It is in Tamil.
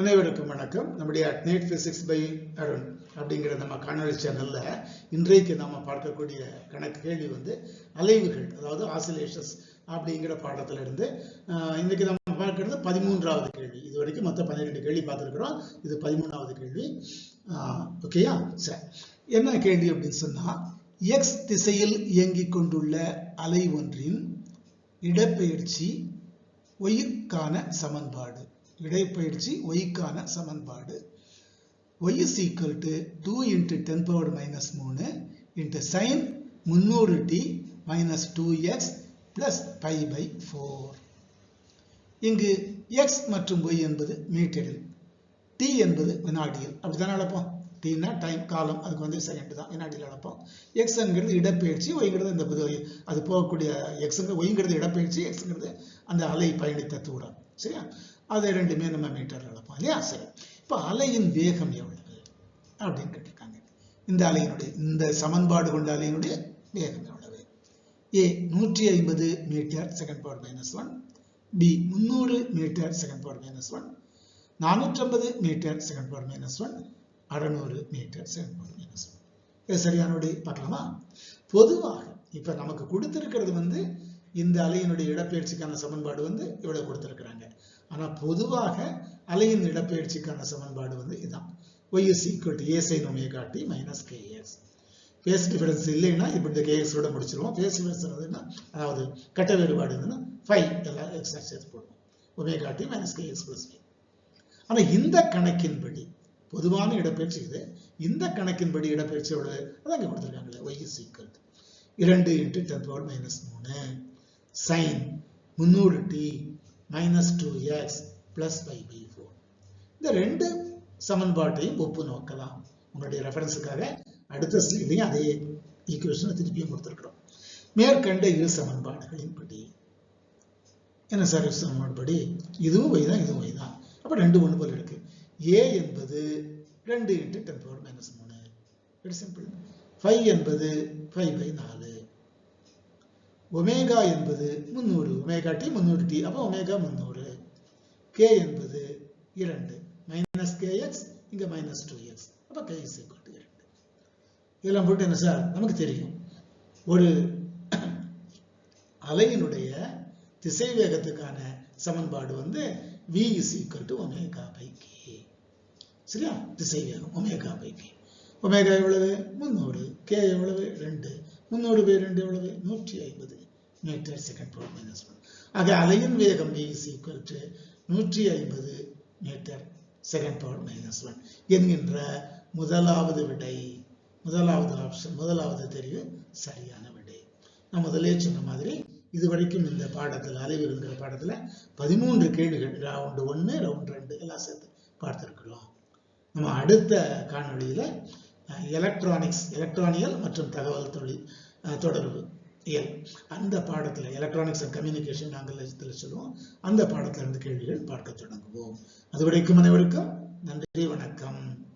அனைவருக்கும் வணக்கம். நம்முடைய அட்னைட் பிசிக்ஸ் பை அருண் அப்படிங்கிற நம்ம காணொலி சேனலில் இன்றைக்கு நாம் பார்க்கக்கூடிய கணக்கு கேள்வி வந்து அலைவுகள் அதாவது ஆசிலேஷன்ஸ் அப்படிங்கிற பாடத்திலிருந்து இன்றைக்கு நம்ம பார்க்கறது பதிமூன்றாவது கேள்வி. இது வரைக்கும் மொத்தம் பன்னிரெண்டு கேள்வி பார்த்துருக்குறோம். இது பதிமூணாவது கேள்வி. ஓகேயா சரி. என்ன கேள்வி அப்படின்னு சொன்னால் எக்ஸ் திசையில் இயங்கிக் கொண்டுள்ள அலை ஒன்றின் இடப்பெயர்ச்சி ஒயிற்கான சமன்பாடு. இடைப்பயிற்சி ஒய்க்கான சமன்பாடு. y is equal to 2 into 10 power minus 3 into sin 300 t minus 2x plus pi by 4 இங்கு எக்ஸ் மற்றும் ஒய் என்பது மீட்டரில் டி என்பது வினாடியில். அப்படித்தானே அழைப்போம் டீனா டைம் காலம். அதுக்கு வந்து செகண்ட் தான். வினாடியில் அழைப்போம் எக்ஸ்ங்கிறது இடப்பெயர்ச்சி ஒய்ங்கிறது இந்த புது- அது போகக்கூடிய எக்ஸுங்க ஒய்ங்கிறது இடப்பெயர்ச்சி எக்ஸுங்கிறது அந்த அலை பயணித்த தூரம். சரியா? அதை ரெண்டுமே நம்ம மீட்டர் அளப்போம் இல்லையா? சரி. இப்போ அலையின் வேகம் எவ்வளவு? அப்படின்னு கேட்டிருக்காங்க. இந்த அலையினுடைய இந்த சமன்பாடு கொண்ட அலையினுடைய வேகம் எவ்வளவு? ஏ நூற்றி ஐம்பது metre second power minus one B முந்நூறு metre second power minus one நானூற்றம்பது metre second power minus one அறநூறு metre second power minus one இது சரியான விடை பார்க்கலாமா? பொதுவாக இப்ப நமக்கு கொடுத்திருக்கிறது வந்து இந்த அலையினுடைய இடப்பெயர்ச்சிக்கான சமன்பாடு வந்து இவ்வளவு கொடுத்திருக்கிறாங்க. ஆனால் பொதுவாக அலையின் இடப்பெயர்ச்சிக்கான சமன்பாடு வந்து இதுதான் y is equal to a sin omega t minus phase difference இல்லைன்னா இப்படி இந்த kx முடிச்சிருவோம். ஃபேஸ் டிஃபரன்ஸ் இருந்ததுன்னா அதாவது கட்ட வேறுபாடு இருந்ததுன்னா ஃபைவ் எல்லாம் எக்ஸ்ட்ரா சேர்த்து போடுவோம். Omega t minus kx plus ஆனால் இந்த கணக்கின்படி பொதுவான இடப்பெயர்ச்சி இது. இந்த கணக்கின்படி இடப்பெயர்ச்சி எவ்வளவு அதான் இங்கே கொடுத்துருக்காங்களே ஒய் இஸ் ஈக்குவல் இரண்டு இன்ட்டு டென் பவர் மைனஸ் மூணு. சைன் முந்நூறு t minus two x plus pi by four இந்த ரெண்டு சமன்பாட்டையும் ஒப்பு நோக்கலாம். உங்களுடைய ரெஃபரன்ஸுக்காக அடுத்த ஸ்லைட்லையும் அதே ஈக்குவேஷனை திருப்பியும் கொடுத்துருக்குறோம். மேற்கண்ட இரு சமன்பாடுகளின் படி. என்ன சார் சமன்பாடு படி? இதுவும் வை தான் இதுவும் வை தான். அப்போ ரெண்டு ஒன்று போல இருக்கு. ஏ என்பது ரெண்டு இன்ட்டு டென் பவர் மைனஸ் மூணு. வெரி சிம்பிள் ஃபைவ் என்பது ஃபைவ் பை நாலு. ஒமேகா என்பது முந்நூறு ஒமேகா டி முந்நூறு டி அப்போ ஒமேகா முந்நூறு. கே என்பது இரண்டு மைனஸ் கே எக்ஸ் இங்கே மைனஸ் டூ எக்ஸ் அப்போ கே இஸ் ஈக்குவல் டு இரண்டு. இதெல்லாம் போட்டு என்ன சார் நமக்கு தெரியும். ஒரு அலையினுடைய திசை வேகத்துக்கான சமன்பாடு வந்து v is equal to omega by k சரியா? திசை வேகம் ஒமேகா பை கே ஒமேகா எவ்வளவு? முந்நூறு. கே எவ்வளவு? ரெண்டு. முந்நூறு பேர் ரெண்டு எவ்வளவு நூற்றி ஐம்பது. Metre second power minus one ஆக அலையின் வேகம் v is நூற்றி ஐம்பது metre second power minus one என்கின்ற முதலாவது விடை. முதலாவது ஆப்ஷன் முதலாவது தெரிவு சரியான விடை. நான் முதலே சொன்ன மாதிரி இதுவரைக்கும் இந்த பாடத்தில் அலைவுங்கிற பாடத்துல பதிமூன்று கேள்விகள் ரவுண்டு ஒன்று ரவுண்ட் ரெண்டு எல்லாம் சேர்த்து பார்த்திருக்கிறோம். நம்ம அடுத்த காணொளியில எலக்ட்ரானிக்ஸ் எலக்ட்ரானியல் மற்றும் தகவல் தொழில் அஹ், தொடர்பு இயல். அந்த பாடத்துல எலக்ட்ரானிக்ஸ் அண்ட் கம்யூனிகேஷன் ஆங்கிலத்தில் சொல்லுவோம். அந்த பாடத்திலிருந்து கேள்விகள் பார்க்க தொடங்குவோம். அதுவரைக்கும் அனைவருக்கும் நன்றி வணக்கம்.